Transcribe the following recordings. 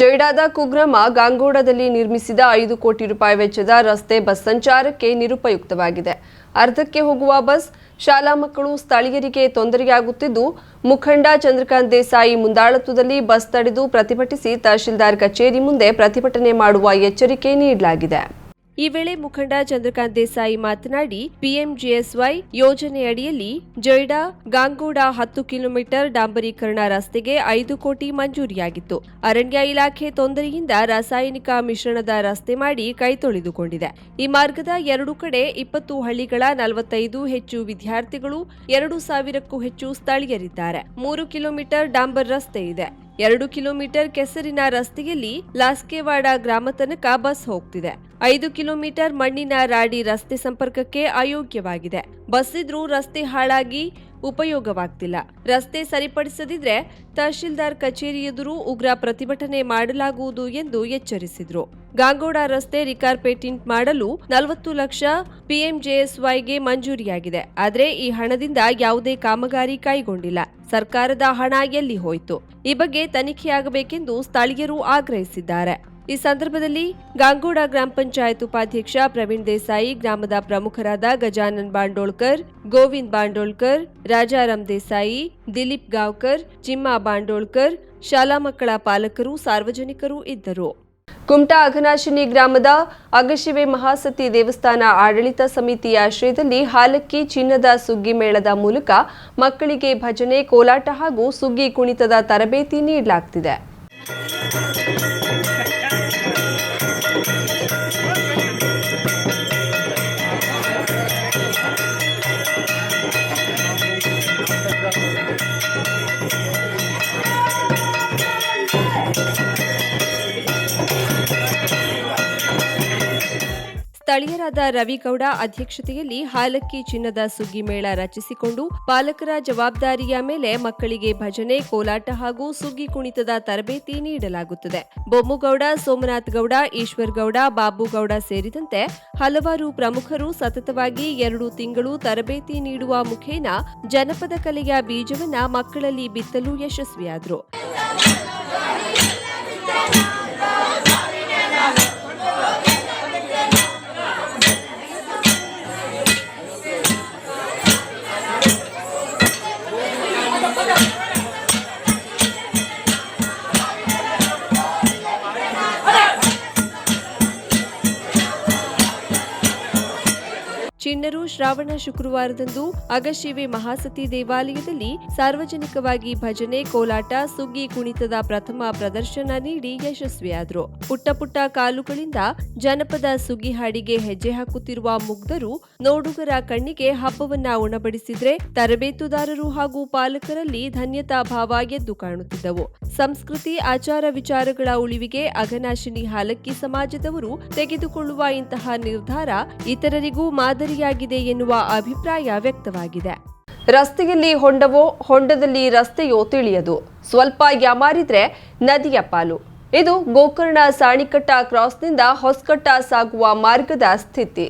ಜೈಡಾದ ಕುಗ್ರಾಮ ಗಾಂಗೋಡದಲ್ಲಿ ನಿರ್ಮಿಸಿದ ಐದು ಕೋಟಿ ರೂಪಾಯಿ ವೆಚ್ಚದ ರಸ್ತೆ ಬಸ್ ಸಂಚಾರಕ್ಕೆ ನಿರುಪಯುಕ್ತವಾಗಿದೆ. ಅರ್ಧಕ್ಕೆ ಹೋಗುವ ಬಸ್ ಶಾಲಾ ಮಕ್ಕಳು, ಸ್ಥಳೀಯರಿಗೆ ತೊಂದರೆಯಾಗುತ್ತಿದ್ದು, ಮುಖಂಡ ಚಂದ್ರಕಾಂತ್ ದೇಸಾಯಿ ಮುಂದಾಳತ್ವದಲ್ಲಿ ಬಸ್ ತಡೆದು ಪ್ರತಿಭಟಿಸಿ ತಹಶೀಲ್ದಾರ್ ಕಚೇರಿ ಮುಂದೆ ಪ್ರತಿಭಟನೆ ಮಾಡುವ ಎಚ್ಚರಿಕೆ ನೀಡಲಾಗಿದೆ. ಈ ವೇಳೆ ಮುಖಂಡ ಚಂದ್ರಕಾಂತ್ ದೇಸಾಯಿ ಮಾತನಾಡಿ, ಪಿಎಂಜಿಎಸ್ವೈ ಯೋಜನೆಯಡಿಯಲ್ಲಿ ಜೊಯ್ಡಾ ಗಾಂಗೂಡ ಹತ್ತು ಕಿಲೋಮೀಟರ್ ಡಾಂಬರೀಕರಣ ರಸ್ತೆಗೆ ಐದು ಕೋಟಿ ಮಂಜೂರಿಯಾಗಿತ್ತು. ಅರಣ್ಯ ಇಲಾಖೆ ತೊಂದರೆಯಿಂದ ರಾಸಾಯನಿಕ ಮಿಶ್ರಣದ ರಸ್ತೆ ಮಾಡಿ ಕೈ ತೊಳೆದುಕೊಂಡಿದೆ. ಈ ಮಾರ್ಗದ ಎರಡು ಕಡೆ ಇಪ್ಪತ್ತು ಹಳ್ಳಿಗಳ ನಲವತ್ತೈದು ಹೆಚ್ಚು ವಿದ್ಯಾರ್ಥಿಗಳು, ಎರಡು ಸಾವಿರಕ್ಕೂ ಹೆಚ್ಚು ಸ್ಥಳೀಯರಿದ್ದಾರೆ. ಮೂರು ಕಿಲೋಮೀಟರ್ ಡಾಂಬರ್ ರಸ್ತೆ ಇದೆ. ಎರಡು ಕಿಲೋಮೀಟರ್ ಕೆಸರಿನ ರಸ್ತೆಯಲ್ಲಿ ಲಾಸ್ಕೆವಾಡ ಗ್ರಾಮ ತನಕ ಬಸ್ ಹೋಗ್ತಿದೆ. ಐದು ಕಿಲೋಮೀಟರ್ ಮಣ್ಣಿನ ರಾಡಿ ರಸ್ತೆ ಸಂಪರ್ಕಕ್ಕೆ ಅಯೋಗ್ಯವಾಗಿದೆ. ಬಸ್ ರಸ್ತೆ ಹಾಳಾಗಿ ಉಪಯೋಗವಾಗ್ತಿಲ್ಲ. ರಸ್ತೆ ಸರಿಪಡಿಸದಿದ್ರೆ ತಹಶೀಲ್ದಾರ್ ಕಚೇರಿ ಎದುರು ಉಗ್ರ ಪ್ರತಿಭಟನೆ ಮಾಡಲಾಗುವುದು ಎಂದು ಎಚ್ಚರಿಸಿದ್ರು. ಗಾಂಗೋಡ ರಸ್ತೆ ರಿಕಾರ್ಪೇಟಿಂಟ್ ಮಾಡಲು ನಲವತ್ತು ಲಕ್ಷ ಪಿಎಂಜೆಎಸ್ವೈಗೆ ಮಂಜೂರಿಯಾಗಿದೆ. ಆದರೆ ಈ ಹಣದಿಂದ ಯಾವುದೇ ಕಾಮಗಾರಿ ಕೈಗೊಂಡಿಲ್ಲ. ಸರ್ಕಾರದ ಹಣ ಎಲ್ಲಿ ಹೋಯಿತು? ಈ ಬಗ್ಗೆ ತನಿಖೆಯಾಗಬೇಕೆಂದು ಸ್ಥಳೀಯರು ಆಗ್ರಹಿಸಿದ್ದಾರೆ. ಈ ಸಂದರ್ಭದಲ್ಲಿ ಗಾಂಗೋಡ ಗ್ರಾಮ ಪಂಚಾಯತ್ ಉಪಾಧ್ಯಕ್ಷ ಪ್ರವೀಣ್ ದೇಸಾಯಿ, ಗ್ರಾಮದ ಪ್ರಮುಖರಾದ ಗಜಾನನ್ ಬಾಂಡೋಳ್ಕರ್, ಗೋವಿಂದ್ ಬಾಂಡೋಳ್ಕರ್, ರಾಜಾರಾಮ್ ದೇಸಾಯಿ, ದಿಲೀಪ್ ಗಾವ್ಕರ್, ಚಿಮ್ಮಾ ಬಾಂಡೋಳ್ಕರ್, ಶಾಲಾ ಮಕ್ಕಳ ಪಾಲಕರು, ಸಾರ್ವಜನಿಕರು ಇದ್ದರು. ಕುಮಟಾ ಅಘನಾಶಿನಿ ಗ್ರಾಮದ ಅಗಶಿವೆ ಮಹಾಸತಿ ದೇವಸ್ಥಾನ ಆಡಳಿತ ಸಮಿತಿಯ ಆಶ್ರಯದಲ್ಲಿ ಹಾಲಕ್ಕಿ ಚಿನ್ನದ ಸುಗ್ಗಿ ಮೇಳದ ಮೂಲಕ ಮಕ್ಕಳಿಗೆ ಭಜನೆ, ಕೋಲಾಟ ಹಾಗೂ ಸುಗ್ಗಿ ಕುಣಿತದ ತರಬೇತಿ ನೀಡಲಾಗ್ತಿದೆ. Thank you. ಸ್ಥಳೀಯರಾದ ರವಿಗೌಡ ಅಧ್ಯಕ್ಷತೆಯಲ್ಲಿ ಹಾಲಕ್ಕಿ ಚಿನ್ನದ ಸುಗ್ಗಿ ಮೇಳ ರಚಿಸಿಕೊಂಡು ಪಾಲಕರ ಜವಾಬ್ದಾರಿಯ ಮೇಲೆ ಮಕ್ಕಳಿಗೆ ಭಜನೆ, ಕೋಲಾಟ ಹಾಗೂ ಸುಗ್ಗಿ ಕುಣಿತದ ತರಬೇತಿ ನೀಡಲಾಗುತ್ತದೆ. ಬೊಮ್ಮುಗೌಡ, ಸೋಮನಾಥ್ ಗೌಡ, ಈಶ್ವರ್ ಗೌಡ ಬಾಬುಗೌಡ ಸೇರಿದಂತೆ ಹಲವಾರು ಪ್ರಮುಖರು ಸತತವಾಗಿ ಎರಡು ತಿಂಗಳು ತರಬೇತಿ ನೀಡುವ ಮುಖೇನ ಜನಪದ ಕಲೆಯ ಬೀಜವನ್ನ ಮಕ್ಕಳಲ್ಲಿ ಬಿತ್ತಲು ಯಶಸ್ವಿಯಾದರು. ಶ್ರಾವಣ ಶುಕ್ರವಾರದಂದು ಅಗಶಿವೆ ಮಹಾಸತಿ ದೇವಾಲಯದಲ್ಲಿ ಸಾರ್ವಜನಿಕವಾಗಿ ಭಜನೆ, ಕೋಲಾಟ, ಸುಗ್ಗಿ ಕುಣಿತದ ಪ್ರಥಮ ಪ್ರದರ್ಶನ ನೀಡಿ ಯಶಸ್ವಿಯಾದರು. ಪುಟ್ಟ ಪುಟ್ಟ ಕಾಲುಗಳಿಂದ ಜನಪದ ಸುಗ್ಗಿ ಹಾಡಿಗೆ ಹೆಜ್ಜೆ ಹಾಕುತ್ತಿರುವ ಮುಗ್ಧರು ನೋಡುಗರ ಕಣ್ಣಿಗೆ ಹಬ್ಬವನ್ನ ಉಣಬಡಿಸಿದ್ರೆ ತರಬೇತುದಾರರು ಹಾಗೂ ಪಾಲಕರಲ್ಲಿ ಧನ್ಯತಾ ಭಾವ ಎದ್ದು ಕಾಣುತ್ತಿದ್ದವು. ಸಂಸ್ಕೃತಿ, ಆಚಾರ ವಿಚಾರಗಳ ಉಳಿವಿಗೆ ಅಘನಾಶಿನಿ ಹಾಲಕ್ಕಿ ಸಮಾಜದವರು ತೆಗೆದುಕೊಳ್ಳುವ ಇಂತಹ ನಿರ್ಧಾರ ಇತರರಿಗೂ ಮಾದರಿಯಾಗಿದೆ ಎನ್ನುವ ಅಭಿಪ್ರಾಯ ವ್ಯಕ್ತವಾಗಿದೆ. ರಸ್ತೆಯಲ್ಲಿ ಹೊಂಡವೋ, ಹೊಂಡದಲ್ಲಿ ರಸ್ತೆಯೋ ತಿಳಿಯದು. ಸ್ವಲ್ಪ ಯಾಮಾರಿದ್ರೆ ನದಿಯ ಪಾಲು. ಇದು ಗೋಕರ್ಣ ಸಾಣಿಕಟ್ಟ ಕ್ರಾಸ್ನಿಂದ ಹೊಸಕಟ್ಟ ಸಾಗುವ ಮಾರ್ಗದ ಸ್ಥಿತಿ.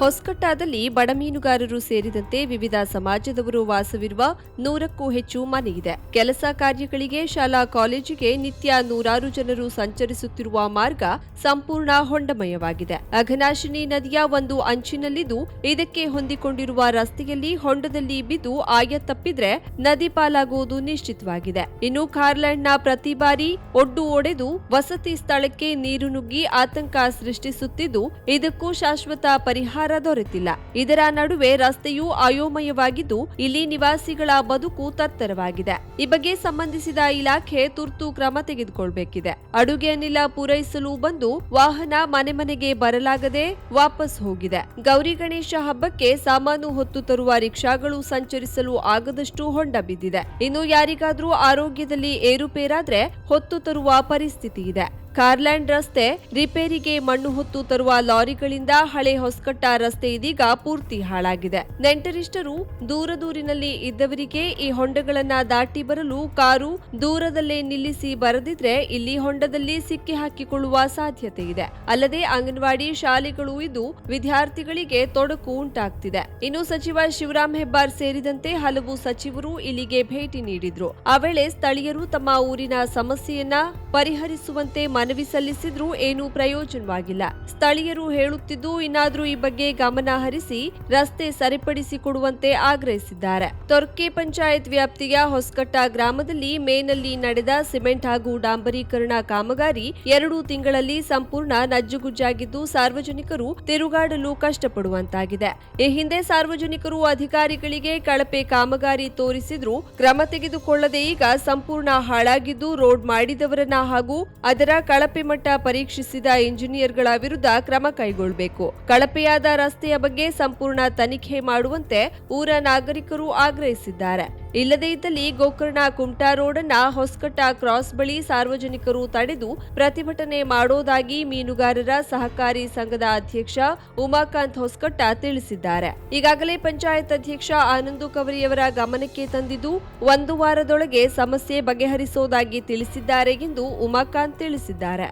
ಹೊಸಕಟ್ಟಾದಲ್ಲಿ ಬಡ ಮೀನುಗಾರರು ಸೇರಿದಂತೆ ವಿವಿಧ ಸಮಾಜದವರು ವಾಸವಿರುವ ನೂರಕ್ಕೂ ಹೆಚ್ಚು ಮನೆ ಇದೆ ಕೆಲಸ ಕಾರ್ಯಗಳಿಗೆ, ಶಾಲಾ ಕಾಲೇಜಿಗೆ ನಿತ್ಯ ನೂರಾರು ಜನರು ಸಂಚರಿಸುತ್ತಿರುವ ಮಾರ್ಗ ಸಂಪೂರ್ಣ ಹೊಂಡಮಯವಾಗಿದೆ. ಅಘನಾಶಿನಿ ನದಿಯ ಒಂದು ಅಂಚಿನಲ್ಲಿದ್ದು, ಇದಕ್ಕೆ ಹೊಂದಿಕೊಂಡಿರುವ ರಸ್ತೆಯಲ್ಲಿ ಹೊಂಡದಲ್ಲಿ ಬಿದ್ದು ಆಯ ತಪ್ಪಿದ್ರೆ ನದಿ ಪಾಲಾಗುವುದು ನಿಶ್ಚಿತವಾಗಿದೆ. ಇನ್ನು ಕಾರ್ಲ್ಯಾಂಡ್ನ ಪ್ರತಿ ಬಾರಿ ಒಡ್ಡು ಒಡೆದು ವಸತಿ ಸ್ಥಳಕ್ಕೆ ನೀರು ನುಗ್ಗಿ ಆತಂಕ ಸೃಷ್ಟಿಸುತ್ತಿದ್ದು, ಇದಕ್ಕೂ ಶಾಶ್ವತ ಪರಿಹಾರ ದೊರೆತಿಲ್ಲ. ಇದರ ನಡುವೆ ರಸ್ತೆಯೂ ಅಯೋಮಯವಾಗಿದ್ದು, ಇಲ್ಲಿ ನಿವಾಸಿಗಳ ಬದುಕು ತತ್ತರವಾಗಿದೆ. ಈ ಬಗ್ಗೆ ಸಂಬಂಧಿಸಿದ ಇಲಾಖೆ ತುರ್ತು ಕ್ರಮ ತೆಗೆದುಕೊಳ್ಬೇಕಿದೆ. ಅಡುಗೆ ಅನಿಲ ಪೂರೈಸಲು ಬಂದು ವಾಹನ ಮನೆ ಮನೆಗೆ ಬರಲಾಗದೆ ವಾಪಸ್ ಹೋಗಿದೆ. ಗೌರಿ ಗಣೇಶ ಹಬ್ಬಕ್ಕೆ ಸಾಮಾನು ಹೊತ್ತು ತರುವ ರಿಕ್ಷಾಗಳು ಸಂಚರಿಸಲು ಆಗದಷ್ಟು ಹೊಂಡ ಬಿದ್ದಿದೆ. ಇನ್ನು ಯಾರಿಗಾದ್ರೂ ಆರೋಗ್ಯದಲ್ಲಿ ಏರುಪೇರಾದ್ರೆ ಹೊತ್ತು ತರುವ ಪರಿಸ್ಥಿತಿ ಇದೆ. ಕಾರ್ಲ್ಯಾಂಡ್ ರಸ್ತೆ ರಿಪೇರಿಗೆ ಮಣ್ಣು ಹೊತ್ತು ತರುವ ಲಾರಿಗಳಿಂದ ಹಳೆ ಹೊಸಕಟ್ಟ ರಸ್ತೆ ಇದೀಗ ಪೂರ್ತಿ ಹಾಳಾಗಿದೆ. ನೆಂಟರಿಷ್ಟರು ದೂರ ದೂರಿನಲ್ಲಿ ಇದ್ದವರಿಗೆ ಈ ಹೊಂಡಗಳನ್ನ ದಾಟಿ ಬರಲು ಕಾರು ದೂರದಲ್ಲೇ ನಿಲ್ಲಿಸಿ ಬರದಿದ್ರೆ ಇಲ್ಲಿ ಹೊಂಡದಲ್ಲಿ ಸಿಕ್ಕಿ ಹಾಕಿಕೊಳ್ಳುವ ಸಾಧ್ಯತೆ ಇದೆ. ಅಲ್ಲದೆ ಅಂಗನವಾಡಿ ಶಾಲೆಗಳು ಇದ್ದು ವಿದ್ಯಾರ್ಥಿಗಳಿಗೆ ತೊಡಕು ಉಂಟಾಗ್ತಿದೆ. ಇನ್ನು ಸಚಿವ ಶಿವರಾಮ್ ಹೆಬ್ಬಾರ್ ಸೇರಿದಂತೆ ಹಲವು ಸಚಿವರು ಇಲ್ಲಿಗೆ ಭೇಟಿ ನೀಡಿದ್ರು. ಆ ವೇಳೆ ಸ್ಥಳೀಯರು ತಮ್ಮ ಊರಿನ ಸಮಸ್ಯೆಯನ್ನ ಪರಿಹರಿಸುವಂತೆ ಮನವಿ ಸಲ್ಲಿಸಿದ್ರೂ ಏನೂ ಪ್ರಯೋಜನವಾಗಿಲ್ಲ. ಸ್ಥಳೀಯರು ಹೇಳುತ್ತಿದ್ದು, ಇನ್ನಾದರೂ ಈ ಬಗ್ಗೆ ಗಮನ ಹರಿಸಿ ರಸ್ತೆ ಸರಿಪಡಿಸಿಕೊಡುವಂತೆ ಆಗ್ರಹಿಸಿದ್ದಾರೆ. ತೊರ್ಕೆ ಪಂಚಾಯತ್ ವ್ಯಾಪ್ತಿಯ ಹೊಸಕಟ್ಟ ಗ್ರಾಮದಲ್ಲಿ ಮೇನಲ್ಲಿ ನಡೆದ ಸಿಮೆಂಟ್ ಹಾಗೂ ಡಾಂಬರೀಕರಣ ಕಾಮಗಾರಿ ಎರಡು ತಿಂಗಳಲ್ಲಿ ಸಂಪೂರ್ಣ ನಜ್ಜುಗುಜ್ಜಾಗಿದ್ದು, ಸಾರ್ವಜನಿಕರು ತಿರುಗಾಡಲು ಕಷ್ಟಪಡುವಂತಾಗಿದೆ. ಈ ಹಿಂದೆ ಸಾರ್ವಜನಿಕರು ಅಧಿಕಾರಿಗಳಿಗೆ ಕಳಪೆ ಕಾಮಗಾರಿ ತೋರಿಸಿದ್ರು ಕ್ರಮ ತೆಗೆದುಕೊಳ್ಳದೆ ಈಗ ಸಂಪೂರ್ಣ ಹಾಳಾಗಿದ್ದು, ರೋಡ್ ಮಾಡಿದವರನ್ನ ಹಾಗೂ ಅದರ ಕಳಪೆ ಮಟ್ಟ ಪರೀಕ್ಷಿಸಿದ ಇಂಜಿನಿಯರ್ಗಳ ವಿರುದ್ಧ ಕ್ರಮ ಕೈಗೊಳ್ಳಬೇಕು. ಕಳಪೆಯಾದ ರಸ್ತೆಯ ಬಗ್ಗೆ ಸಂಪೂರ್ಣ ತನಿಖೆ ಮಾಡುವಂತೆ ಊರ ನಾಗರಿಕರು ಆಗ್ರಹಿಸಿದ್ದಾರೆ. ಇಲ್ಲದೇ ಇದ್ದಲ್ಲಿ ಗೋಕರ್ಣ ಕುಮಟಾ ರೋಡ್ ಅನ್ನ ಹೊಸಕಟ್ಟ ಕ್ರಾಸ್ ಬಳಿ ಸಾರ್ವಜನಿಕರು ತಡೆದು ಪ್ರತಿಭಟನೆ ಮಾಡೋದಾಗಿ ಮೀನುಗಾರರ ಸಹಕಾರಿ ಸಂಘದ ಅಧ್ಯಕ್ಷ ಉಮಾಕಾಂತ್ ಹೊಸಕಟ್ಟ ತಿಳಿಸಿದ್ದಾರೆ. ಈಗಾಗಲೇ ಪಂಚಾಯತ್ ಅಧ್ಯಕ್ಷ ಆನಂದು ಕವರಿಯವರ ಗಮನಕ್ಕೆ ತಂದಿದ್ದು, ಒಂದು ವಾರದೊಳಗೆ ಸಮಸ್ಯೆ ಬಗೆಹರಿಸೋದಾಗಿ ತಿಳಿಸಿದ್ದಾರೆ ಎಂದು ಉಮಾಕಾಂತ್ ತಿಳಿಸಿದ್ದಾರೆ.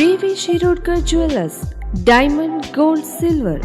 VV Shirodkar jewellers, diamond gold silver.